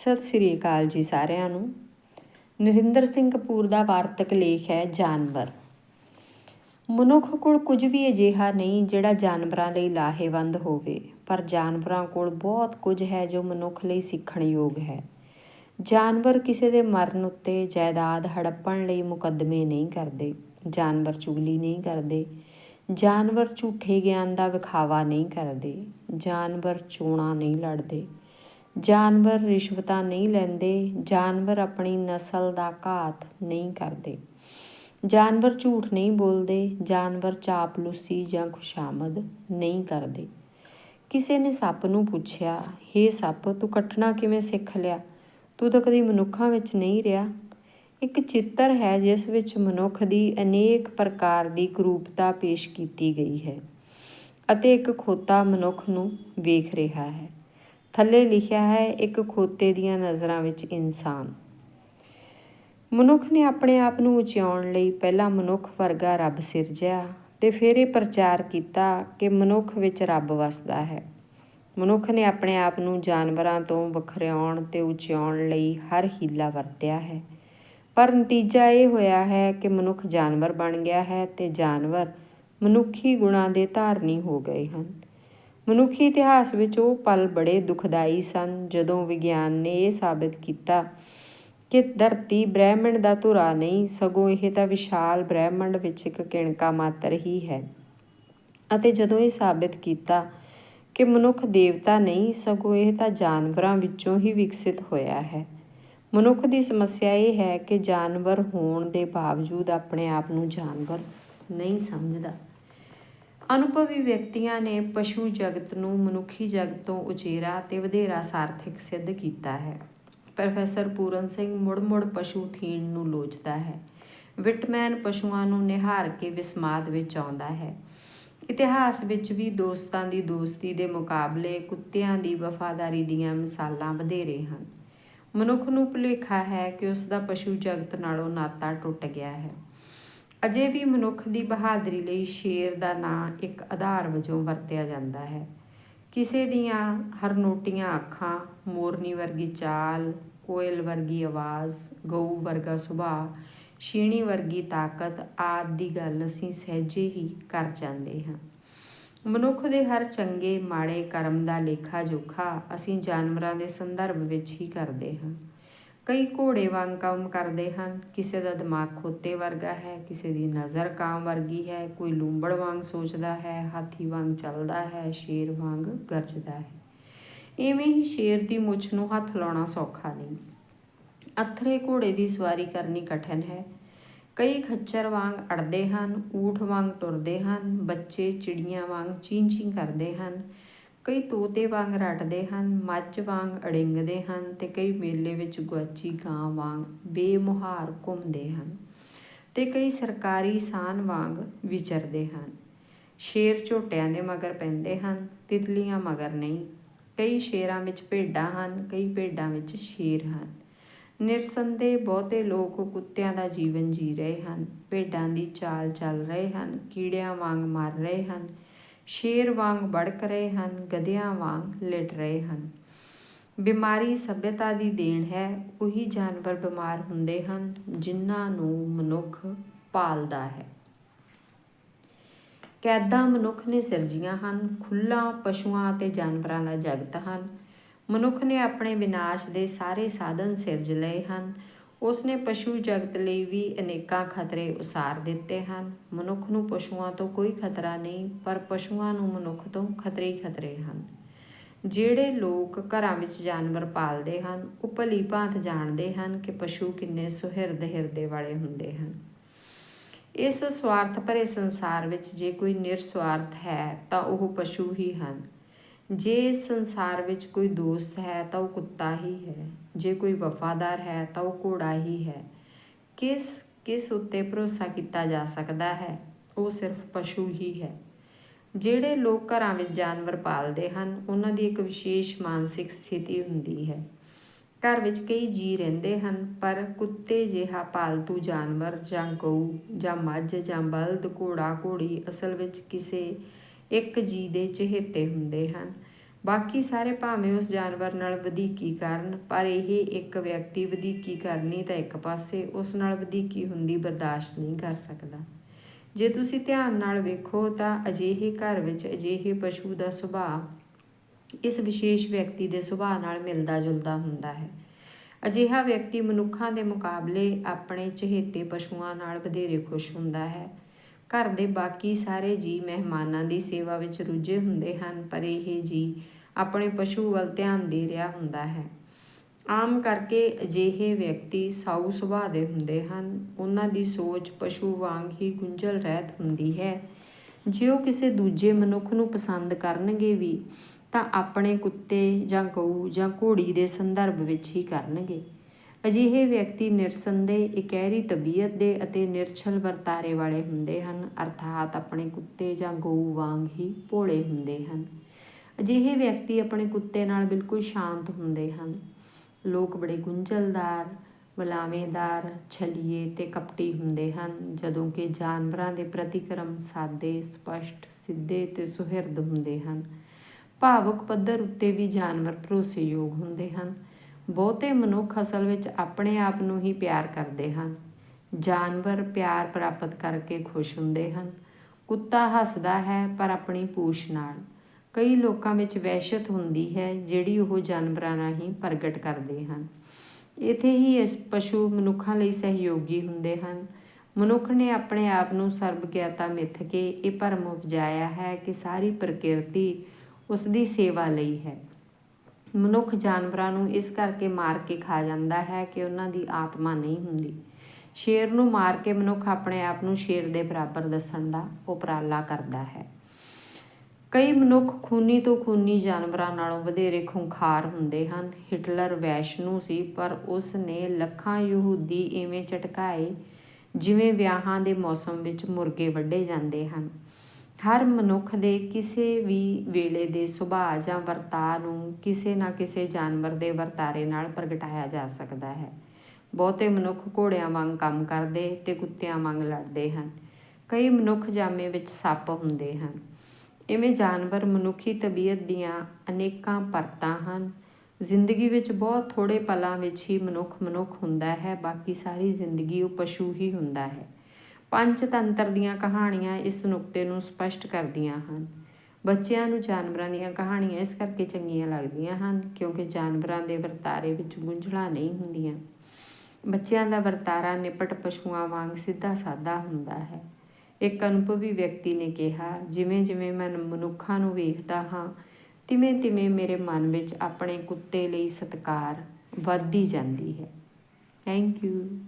ਸਤਿ ਸ੍ਰੀ ਅਕਾਲ ਜੀ ਸਾਰਿਆਂ ਨੂੰ। ਨਰਿੰਦਰ ਸਿੰਘ ਕਪੂਰ ਦਾ ਵਾਰਤਕ ਲੇਖ ਹੈ ਜਾਨਵਰ। ਮਨੁੱਖ ਕੋਲ ਕੁਝ ਵੀ ਅਜਿਹਾ ਨਹੀਂ ਜਿਹੜਾ ਜਾਨਵਰਾਂ ਲਈ ਲਾਹੇਵੰਦ ਹੋਵੇ, ਪਰ ਜਾਨਵਰਾਂ ਕੋਲ ਬਹੁਤ ਕੁਝ ਹੈ ਜੋ ਮਨੁੱਖ ਲਈ ਸਿੱਖਣ ਯੋਗ ਹੈ। ਜਾਨਵਰ ਕਿਸੇ ਦੇ ਮਰਨ ਉੱਤੇ ਜਾਇਦਾਦ ਹੜੱਪਣ ਲਈ ਮੁਕੱਦਮੇ ਨਹੀਂ ਕਰਦੇ, ਜਾਨਵਰ ਚੁਗਲੀ ਨਹੀਂ ਕਰਦੇ, ਜਾਨਵਰ ਝੂਠੇ ਗਿਆਨ ਦਾ ਵਿਖਾਵਾ ਨਹੀਂ ਕਰਦੇ, ਜਾਨਵਰ ਚੋਣਾ ਨਹੀਂ ਲੜਦੇ ਜਾਨਵਰ ਰਿਸ਼ਵਤਾਂ ਨਹੀਂ ਲੈਂਦੇ, ਜਾਨਵਰ ਆਪਣੀ ਨਸਲ ਦਾ ਘਾਤ ਨਹੀਂ ਕਰਦੇ। ਜਾਨਵਰ ਝੂਠ ਨਹੀਂ ਬੋਲਦੇ, ਜਾਨਵਰ ਚਾਪਲੂਸੀ ਜਾਂ ਖੁਸ਼ਾਮਦ ਨਹੀਂ ਕਰਦੇ। ਕਿਸੇ ਨੇ ਸੱਪ ਨੂੰ ਪੁੱਛਿਆ, ਹੇ ਸੱਪ, ਤੂੰ ਕੱਟਣਾ ਕਿਵੇਂ ਸਿੱਖ ਲਿਆ? ਤੂੰ ਤਾਂ ਕਦੀ ਮਨੁੱਖਾਂ ਵਿੱਚ ਨਹੀਂ ਰਿਹਾ। ਇੱਕ ਚਿੱਤਰ ਹੈ, ਜਿਸ ਵਿੱਚ ਮਨੁੱਖ ਦੀ ਅਨੇਕ ਪ੍ਰਕਾਰ ਦੀ ਕਰੂਪਤਾ ਪੇਸ਼ ਕੀਤੀ ਗਈ ਹੈ ਅਤੇ ਇੱਕ ਖੋਤਾ ਮਨੁੱਖ ਨੂੰ ਵੇਖ ਰਿਹਾ ਹੈ। ਥੱਲੇ ਲਿਖਿਆ ਹੈ, ਇੱਕ ਖੋਤੇ ਦੀਆਂ ਨਜ਼ਰਾਂ ਵਿੱਚ ਇਨਸਾਨ। ਮਨੁੱਖ ਨੇ ਆਪਣੇ ਆਪ ਨੂੰ ਉਚਿਆਉਣ ਲਈ ਪਹਿਲਾਂ ਮਨੁੱਖ ਵਰਗਾ ਰੱਬ ਸਿਰਜਿਆ ਤੇ ਫਿਰ ਇਹ ਪ੍ਰਚਾਰ ਕੀਤਾ ਕਿ ਮਨੁੱਖ ਵਿੱਚ ਰੱਬ ਵਸਦਾ ਹੈ। ਮਨੁੱਖ ਨੇ ਆਪਣੇ ਆਪ ਨੂੰ ਜਾਨਵਰਾਂ ਤੋਂ ਵੱਖਰਿਆਉਣ ਤੇ ਉਚਿਆਉਣ ਲਈ ਹਰ ਹੀਲਾ ਵਰਤਿਆ ਹੈ। ਪਰ ਨਤੀਜਾ ਇਹ ਹੋਇਆ ਹੈ ਕਿ ਮਨੁੱਖ ਜਾਨਵਰ ਬਣ ਗਿਆ ਹੈ ਤੇ ਜਾਨਵਰ ਮਨੁੱਖੀ ਗੁਣਾਂ ਦੇ ਧਾਰਨੀ ਹੋ ਗਏ ਹਨ। ਮਨੁੱਖੀ ਇਤਿਹਾਸ ਵਿੱਚ ਉਹ ਪਲ ਬੜੇ ਦੁਖਦਾਈ ਸਨ, ਜਦੋਂ ਵਿਗਿਆਨ ਨੇ ਇਹ ਸਾਬਿਤ ਕੀਤਾ ਕਿ ਧਰਤੀ ਬ੍ਰਹਿਮੰਡ ਦਾ ਧੁਰਾ ਨਹੀਂ, ਸਗੋਂ ਇਹ ਤਾਂ ਵਿਸ਼ਾਲ ਬ੍ਰਹਿਮੰਡ ਵਿੱਚ ਇੱਕ ਕਿਣਕਾ ਮਾਤਰ ਹੀ ਹੈ। ਅਤੇ ਜਦੋਂ ਇਹ ਸਾਬਿਤ ਕੀਤਾ ਕਿ ਮਨੁੱਖ ਦੇਵਤਾ ਨਹੀਂ, ਸਗੋਂ ਇਹ ਤਾਂ ਜਾਨਵਰਾਂ ਵਿੱਚੋਂ ਹੀ ਵਿਕਸਿਤ ਹੋਇਆ ਹੈ। ਮਨੁੱਖ ਦੀ ਸਮੱਸਿਆ ਇਹ ਹੈ ਕਿ ਜਾਨਵਰ ਹੋਣ ਦੇ ਬਾਵਜੂਦ ਆਪਣੇ ਆਪ ਨੂੰ ਜਾਨਵਰ ਨਹੀਂ ਸਮਝਦਾ। ਅਨੁਭਵੀ ਵਿਅਕਤੀਆਂ ਨੇ ਪਸ਼ੂ ਜਗਤ ਨੂੰ ਮਨੁੱਖੀ ਜਗਤ ਤੋਂ ਉਚੇਰਾ ਤੇ ਵਧੇਰਾ ਸਾਰਥਿਕ ਸਿੱਧ ਕੀਤਾ ਹੈ। ਪ੍ਰੋਫੈਸਰ ਪੂਰਨ ਸਿੰਘ ਮੁੜ-ਮੁੜ ਪਸ਼ੂ ਥੀਣ ਨੂੰ ਲੋਚਦਾ ਹੈ। ਵਿਟਮੈਨ ਪਸ਼ੂਆਂ ਨੂੰ ਨਿਹਾਰ ਕੇ ਵਿਸਮਾਦ ਵਿੱਚ ਆਉਂਦਾ ਹੈ। ਇਤਿਹਾਸ ਵਿੱਚ ਵੀ ਦੋਸਤਾਂ ਦੀ ਦੋਸਤੀ ਦੇ ਮੁਕਾਬਲੇ ਕੁੱਤਿਆਂ ਦੀ ਵਫਾਦਾਰੀ ਦੀਆਂ ਮਿਸਾਲਾਂ ਵਧੇਰੇ ਹਨ। ਮਨੁੱਖ ਨੂੰ ਭੁਲੇਖਾ ਹੈ ਕਿ ਉਸ ਦਾ ਪਸ਼ੂ ਜਗਤ ਨਾਲੋਂ ਨਾਤਾ ਟੁੱਟ ਗਿਆ ਹੈ। ਅਜੇ ਵੀ ਮਨੁੱਖ ਦੀ ਬਹਾਦਰੀ ਲਈ ਸ਼ੇਰ ਦਾ ਨਾਂ ਇੱਕ ਆਧਾਰ ਵਜੋਂ ਵਰਤਿਆ ਜਾਂਦਾ ਹੈ। ਕਿਸੇ ਦੀਆਂ ਹਰਨੋਟੀਆਂ ਅੱਖਾਂ, ਮੋਰਨੀ ਵਰਗੀ ਚਾਲ, ਕੋਇਲ ਵਰਗੀ ਆਵਾਜ਼, ਗਊ ਵਰਗਾ ਸੁਭਾਅ, ਛੀਣੀ ਵਰਗੀ ਤਾਕਤ ਆਦਿ ਦੀ ਗੱਲ ਅਸੀਂ ਸਹਿਜੇ ਹੀ ਕਰ ਜਾਂਦੇ ਹਾਂ। ਮਨੁੱਖ ਦੇ ਹਰ ਚੰਗੇ, ਮਾੜੇ ਕਰਮ ਦਾ ਲੇਖਾ ਜੋਖਾ ਅਸੀਂ ਜਾਨਵਰਾਂ ਦੇ ਸੰਦਰਭ ਵਿੱਚ ਹੀ ਕਰਦੇ ਹਾਂ। ਕਈ ਘੋੜੇ ਵਾਂਗ ਕੰਮ ਕਰਦੇ ਹਨ। ਕਿਸੇ ਦਾ ਦਿਮਾਗ ਖੋਤੇ ਵਰਗਾ ਹੈ, ਕਿਸੇ ਦੀ ਨਜ਼ਰ ਕਾਮ ਵਰਗੀ ਹੈ, ਕੋਈ ਲੂੰਬੜ ਵਾਂਗ ਸੋਚਦਾ ਹੈ, ਹਾਥੀ ਵਾਂਗ ਚੱਲਦਾ ਹੈ, ਸ਼ੇਰ ਵਾਂਗ ਗਰਜਦਾ ਹੈ। ਇਵੇਂ ਹੀ ਸ਼ੇਰ ਦੀ ਮੁੱਛ ਨੂੰ ਹੱਥ ਲਾਉਣਾ ਸੌਖਾ ਨਹੀਂ। ਅਥਰੇ ਘੋੜੇ ਦੀ ਸਵਾਰੀ ਕਰਨੀ ਕਠਿਨ ਹੈ। ਕਈ ਖੱਚਰ ਵਾਂਗ ਅੜਦੇ ਹਨ, ਊਠ ਵਾਂਗ ਟੁਰਦੇ ਹਨ, ਬੱਚੇ ਚਿੜੀਆਂ ਵਾਂਗ ਚੀਂ-ਚੀਂ ਕਰਦੇ ਹਨ। ਕਈ ਤੋਤੇ ਵਾਂਗ ਰਟਦੇ ਹਨ, ਮੱਝ ਵਾਂਗ ਅੜਿੰਗਦੇ ਹਨ ਤੇ ਕਈ ਮੇਲੇ ਵਿੱਚ ਗੁਆਚੀ ਗਾਂ ਵਾਂਗ ਬੇਮੁਹਾਰ ਘੁੰਮਦੇ ਹਨ ਤੇ ਕਈ ਸਰਕਾਰੀ ਸਾਨ ਵਾਂਗ ਵਿਚਰਦੇ ਹਨ। ਸ਼ੇਰ ਝੋਟਿਆਂ ਦੇ ਮਗਰ ਪੈਂਦੇ ਹਨ, ਤਿਤਲੀਆਂ ਮਗਰ ਨਹੀਂ। ਕਈ ਸ਼ੇਰਾਂ ਵਿੱਚ ਭੇਡਾਂ ਹਨ, ਕਈ ਭੇਡਾਂ ਵਿੱਚ ਸ਼ੇਰ ਹਨ। ਨਿਰਸੰਦੇ ਬਹੁਤੇ ਲੋਕ ਕੁੱਤਿਆਂ ਦਾ ਜੀਵਨ ਜੀ ਰਹੇ ਹਨ। ਭੇਡਾਂ ਦੀ ਚਾਲ ਚੱਲ ਰਹੇ ਹਨ, ਕੀੜਿਆਂ ਵਾਂਗ ਮਰ ਰਹੇ ਹਨ। ਸ਼ੇਰ ਵਾਂਗ ਬੜਕ ਰਹੇ ਹਨ, ਗਧਿਆਂ ਵਾਂਗ ਲਿਟ ਰਹੇ ਹਨ। ਬਿਮਾਰੀ ਸਭਿਅਤਾ ਦੀ ਦੇਣ ਹੈ, ਉਹੀ ਜਾਨਵਰ ਬਿਮਾਰ ਹੁੰਦੇ ਹਨ, ਜਿਨ੍ਹਾਂ ਨੂੰ ਮਨੁੱਖ ਪਾਲਦਾ ਹੈ। ਕੈਦਾਂ ਮਨੁੱਖ ਨੇ ਸਿਰਜੀਆਂ ਹਨ ਖੁੱਲਾ ਪਸ਼ੂਆਂ ਅਤੇ ਜਾਨਵਰਾਂ ਦਾ ਜਗਤ ਹਨ। ਮਨੁੱਖ ਨੇ ਆਪਣੇ ਵਿਨਾਸ਼ ਦੇ ਸਾਰੇ ਸਾਧਨ ਸਿਰਜ ਲਏ ਹਨ ਉਸ ਨੇ ਪਸ਼ੂ ਜਗਤ ਲਈ ਵੀ ਅਨੇਕਾਂ ਖਤਰੇ ਉਸਾਰ ਦਿੱਤੇ ਹਨ। ਮਨੁੱਖ ਨੂੰ ਪਸ਼ੂਆਂ ਤੋਂ ਕੋਈ ਖਤਰਾ ਨਹੀਂ, ਪਰ ਪਸ਼ੂਆਂ ਨੂੰ ਮਨੁੱਖ ਤੋਂ ਖਤਰੇ ਹੀ ਖਤਰੇ ਹਨ। ਜਿਹੜੇ ਲੋਕ ਘਰਾਂ ਵਿੱਚ ਜਾਨਵਰ ਪਾਲਦੇ ਹਨ, ਉਹ ਭਲੀ ਭਾਂਤ ਜਾਣਦੇ ਹਨ ਕਿ ਪਸ਼ੂ ਕਿੰਨੇ ਸੁਹਿਰਦ ਹਿਰਦੇ ਵਾਲੇ ਹੁੰਦੇ ਹਨ। ਇਸ ਸਵਾਰਥ ਭਰੇ ਸੰਸਾਰ ਵਿੱਚ ਜੇ ਕੋਈ ਨਿਰਸਵਾਰਥ ਹੈ, ਤਾਂ ਉਹ ਪਸ਼ੂ ਹੀ ਹਨ। ਜੇ ਸੰਸਾਰ ਵਿੱਚ ਕੋਈ ਦੋਸਤ ਹੈ, ਤਾਂ ਉਹ ਕੁੱਤਾ ਹੀ ਹੈ। ਜੇ ਕੋਈ ਵਫਾਦਾਰ ਹੈ ਤਾਂ ਉਹ ਘੋੜਾ ਹੀ ਹੈ। ਕਿਸ ਕਿਸ ਉੱਤੇ ਭਰੋਸਾ ਕੀਤਾ ਜਾ ਸਕਦਾ ਹੈ? ਉਹ ਸਿਰਫ ਪਸ਼ੂ ਹੀ ਹੈ। ਜਿਹੜੇ ਲੋਕ ਘਰਾਂ ਵਿੱਚ ਜਾਨਵਰ ਪਾਲਦੇ ਹਨ, ਉਹਨਾਂ ਦੀ ਇੱਕ ਵਿਸ਼ੇਸ਼ ਮਾਨਸਿਕ ਸਥਿਤੀ ਹੁੰਦੀ ਹੈ। ਘਰ ਵਿੱਚ ਕਈ ਜੀ ਰਹਿੰਦੇ ਹਨ, ਪਰ ਕੁੱਤੇ ਜਿਹਾ ਪਾਲਤੂ ਜਾਨਵਰ ਜਾਂ ਗਊ ਜਾਂ ਮੱਝ ਜਾਂ ਬਲਦ, ਘੋੜਾ, ਘੋੜੀ ਅਸਲ ਵਿੱਚ ਕਿਸੇ ਇੱਕ ਜੀ ਦੇ ਚਹੇਤੇ ਹੁੰਦੇ ਹਨ। ਬਾਕੀ ਸਾਰੇ ਭਾਵੇਂ ਉਸ ਜਾਨਵਰ ਨਾਲ ਵਧੀਕੀ ਕਰਨ, ਪਰ ਇਹ ਇੱਕ ਵਿਅਕਤੀ ਵਧੀਕੀ ਕਰਨੀ ਤਾਂ ਇੱਕ ਪਾਸੇ ਉਸ ਨਾਲ ਵਧੀਕੀ ਹੁੰਦੀ ਬਰਦਾਸ਼ਤ ਨਹੀਂ ਕਰ ਸਕਦਾ। ਜੇ ਤੁਸੀਂ ਧਿਆਨ ਨਾਲ ਵੇਖੋ ਤਾਂ ਅਜਿਹੇ ਘਰ ਵਿੱਚ ਅਜਿਹੇ ਪਸ਼ੂ ਦਾ ਸੁਭਾਅ ਇਸ ਵਿਸ਼ੇਸ਼ ਵਿਅਕਤੀ ਦੇ ਸੁਭਾਅ ਨਾਲ ਮਿਲਦਾ ਜੁਲਦਾ ਹੁੰਦਾ ਹੈ। ਅਜਿਹਾ ਵਿਅਕਤੀ ਮਨੁੱਖਾਂ ਦੇ ਮੁਕਾਬਲੇ ਆਪਣੇ ਚਹੇਤੇ ਪਸ਼ੂਆਂ ਨਾਲ ਵਧੇਰੇ ਖੁਸ਼ ਹੁੰਦਾ ਹੈ। ਘਰ ਦੇ ਬਾਕੀ ਸਾਰੇ ਜੀ ਮਹਿਮਾਨਾਂ ਦੀ ਸੇਵਾ ਵਿੱਚ ਰੁੱਝੇ ਹੁੰਦੇ ਹਨ, ਪਰ ਇਹ ਜੀ ਆਪਣੇ ਪਸ਼ੂ ਵੱਲ ਧਿਆਨ ਦੇ ਰਿਹਾ ਹੁੰਦਾ ਹੈ। ਆਮ ਕਰਕੇ ਅਜਿਹੇ ਵਿਅਕਤੀ ਸਾਊ ਸੁਭਾਅ ਦੇ ਹੁੰਦੇ ਹਨ। ਉਹਨਾਂ ਦੀ ਸੋਚ ਪਸ਼ੂ ਵਾਂਗ ਹੀ ਗੁੰਝਲ ਰਹਿਤ ਹੁੰਦੀ ਹੈ। ਜੇ ਉਹ ਕਿਸੇ ਦੂਜੇ ਮਨੁੱਖ ਨੂੰ ਪਸੰਦ ਕਰਨਗੇ ਵੀ, ਤਾਂ ਆਪਣੇ ਕੁੱਤੇ ਜਾਂ ਗਊ ਜਾਂ ਘੋੜੀ ਦੇ ਸੰਦਰਭ ਵਿੱਚ ਹੀ ਕਰਨਗੇ। ਅਜਿਹੇ ਵਿਅਕਤੀ ਨਿਰਸੰਦੇਹ ਇਕਹਿਰੀ ਤਬੀਅਤ ਦੇ ਅਤੇ ਨਿਰਛਲ ਵਰਤਾਰੇ ਵਾਲੇ ਹੁੰਦੇ ਹਨ, ਅਰਥਾਤ ਆਪਣੇ ਕੁੱਤੇ ਜਾਂ ਗਊ ਵਾਂਗ ਹੀ ਭੋਲੇ ਹੁੰਦੇ ਹਨ। ਅਜਿਹੇ ਵਿਅਕਤੀ ਆਪਣੇ ਕੁੱਤੇ ਨਾਲ ਬਿਲਕੁਲ ਸ਼ਾਂਤ ਹੁੰਦੇ ਹਨ। ਲੋਕ ਬੜੇ ਗੁੰਝਲਦਾਰ ਬਲਾਵੇਦਾਰ ਛਲੀਏ ਤੇ ਕਪਟੀ ਹੁੰਦੇ ਹਨ, ਜਦੋਂ ਕਿ ਜਾਨਵਰਾਂ ਦੇ ਪ੍ਰਤੀਕਰਮ ਸਾਦੇ, ਸਪਸ਼ਟ, ਸਿੱਧੇ ਤੇ ਸੁਹਿਰਦ ਹੁੰਦੇ ਹਨ। ਭਾਵਕ ਪੱਧਰ ਉੱਤੇ ਵੀ ਜਾਨਵਰ ਭਰੋਸੇਯੋਗ ਹੁੰਦੇ ਹਨ। ਬਹੁਤੇ ਮਨੁੱਖ ਅਸਲ ਵਿੱਚ ਆਪਣੇ ਆਪ ਨੂੰ ਹੀ ਪਿਆਰ ਕਰਦੇ ਹਨ। ਜਾਨਵਰ ਪਿਆਰ ਪ੍ਰਾਪਤ ਕਰਕੇ ਖੁਸ਼ ਹੁੰਦੇ ਹਨ। ਕੁੱਤਾ ਹੱਸਦਾ ਹੈ ਪਰ ਆਪਣੀ ਪੂਛ ਨਾਲ। ਕਈ ਲੋਕਾਂ ਵਿੱਚ ਵਹਿਸ਼ਤ ਹੁੰਦੀ ਹੈ ਜਿਹੜੀ ਉਹ ਜਾਨਵਰਾਂ ਰਾਹੀਂ ਪ੍ਰਗਟ ਕਰਦੇ ਹਨ। ਇਥੇ ਹੀ ਇਸ ਪਸ਼ੂ ਮਨੁੱਖਾਂ ਲਈ ਸਹਿਯੋਗੀ ਹੁੰਦੇ ਹਨ। ਮਨੁੱਖ ਨੇ ਆਪਣੇ ਆਪ ਨੂੰ ਸਰਬਗਿਆਤਾ ਮਿੱਥ ਕੇ ਇਹ ਭਰਮ ਉਪਜਾਇਆ ਹੈ ਕਿ ਸਾਰੀ ਪ੍ਰਕਿਰਤੀ ਉਸ ਦੀ ਸੇਵਾ ਲਈ ਹੈ। ਮਨੁੱਖ ਜਾਨਵਰਾਂ ਨੂੰ ਇਸ ਕਰਕੇ ਮਾਰ ਕੇ ਖਾ ਜਾਂਦਾ ਹੈ ਕਿ ਉਹਨਾਂ ਦੀ ਆਤਮਾ ਨਹੀਂ ਹੁੰਦੀ। ਸ਼ੇਰ ਨੂੰ ਮਾਰ ਕੇ ਮਨੁੱਖ ਆਪਣੇ ਆਪ ਨੂੰ ਸ਼ੇਰ ਦੇ ਬਰਾਬਰ ਦੱਸਣ ਦਾ ਉਪਰਾਲਾ ਕਰਦਾ ਹੈ। ਕਈ ਮਨੁੱਖ ਖੂਨੀ ਤੋਂ ਖੂਨੀ ਜਾਨਵਰਾਂ ਨਾਲੋਂ ਵਧੇਰੇ ਖੁੰਖਾਰ ਹੁੰਦੇ ਹਨ। ਹਿਟਲਰ ਵੈਸ਼ਨੂ ਸੀ, ਪਰ ਉਸ ਨੇ ਲੱਖਾਂ ਯਹੂਦੀ ਐਵੇਂ ਝਟਕਾਏ ਜਿਵੇਂ ਵਿਆਹਾਂ ਦੇ ਮੌਸਮ ਵਿੱਚ ਮੁਰਗੇ ਵੱਢੇ ਜਾਂਦੇ ਹਨ। ਹਰ ਮਨੁੱਖ ਦੇ ਕਿਸੇ ਵੀ ਵੇਲੇ ਦੇ ਸੁਭਾਅ ਜਾਂ ਵਰਤਾਅ ਨੂੰ ਕਿਸੇ ਨਾ ਕਿਸੇ ਜਾਨਵਰ ਦੇ ਵਰਤਾਰੇ ਨਾਲ ਪ੍ਰਗਟਾਇਆ ਜਾ ਸਕਦਾ ਹੈ। ਬਹੁਤੇ ਮਨੁੱਖ ਘੋੜਿਆਂ ਵਾਂਗ ਕੰਮ ਕਰਦੇ ਤੇ ਕੁੱਤਿਆਂ ਵਾਂਗ ਲੜਦੇ ਹਨ। ਕਈ ਮਨੁੱਖ ਜਾਮੇ ਵਿੱਚ ਸੱਪ ਹੁੰਦੇ ਹਨ। ਇਵੇਂ ਜਾਨਵਰ ਮਨੁੱਖੀ ਤਬੀਅਤ ਦੀਆਂ ਅਨੇਕਾਂ ਪਰਤਾਂ ਹਨ। ਜ਼ਿੰਦਗੀ ਵਿੱਚ ਬਹੁਤ ਥੋੜੇ ਪਲਾਂ ਵਿੱਚ ਹੀ ਮਨੁੱਖ ਮਨੁੱਖ ਹੁੰਦਾ ਹੈ, ਬਾਕੀ ਸਾਰੀ ਜ਼ਿੰਦਗੀ ਉਹ ਪਸ਼ੂ ਹੀ ਹੁੰਦਾ ਹੈ। ਪੰਚਤੰਤਰ ਦੀਆਂ ਕਹਾਣੀਆਂ ਇਸ ਨੁਕਤੇ ਨੂੰ ਸਪਸ਼ਟ ਕਰਦੀਆਂ ਹਨ। ਬੱਚਿਆਂ ਨੂੰ ਜਾਨਵਰਾਂ ਦੀਆਂ ਕਹਾਣੀਆਂ ਇਸ ਕਰਕੇ ਚੰਗੀਆਂ ਲੱਗਦੀਆਂ ਹਨ ਕਿਉਂਕਿ ਜਾਨਵਰਾਂ ਦੇ ਵਰਤਾਰੇ ਵਿੱਚ ਗੁੰਝਲਾਂ ਨਹੀਂ ਹੁੰਦੀਆਂ। ਬੱਚਿਆਂ ਦਾ ਵਰਤਾਰਾ ਨਿਪਟ ਪਸ਼ੂਆਂ ਵਾਂਗ ਸਿੱਧਾ ਸਾਦਾ ਹੁੰਦਾ ਹੈ। ਇੱਕ ਅਨੁਭਵੀ ਵਿਅਕਤੀ ਨੇ ਕਿਹਾ ਜਿਵੇਂ ਜਿਵੇਂ ਮੈਂ, ਮਨੁੱਖਾਂ ਨੂੰ ਵੇਖਦਾ ਹਾਂ ਤਿਵੇਂ ਤਿਵੇਂ ਮੇਰੇ ਮਨ ਵਿੱਚ ਆਪਣੇ ਕੁੱਤੇ ਲਈ ਸਤਿਕਾਰ ਵੱਧਦੀ ਜਾਂਦੀ ਹੈ। Thank you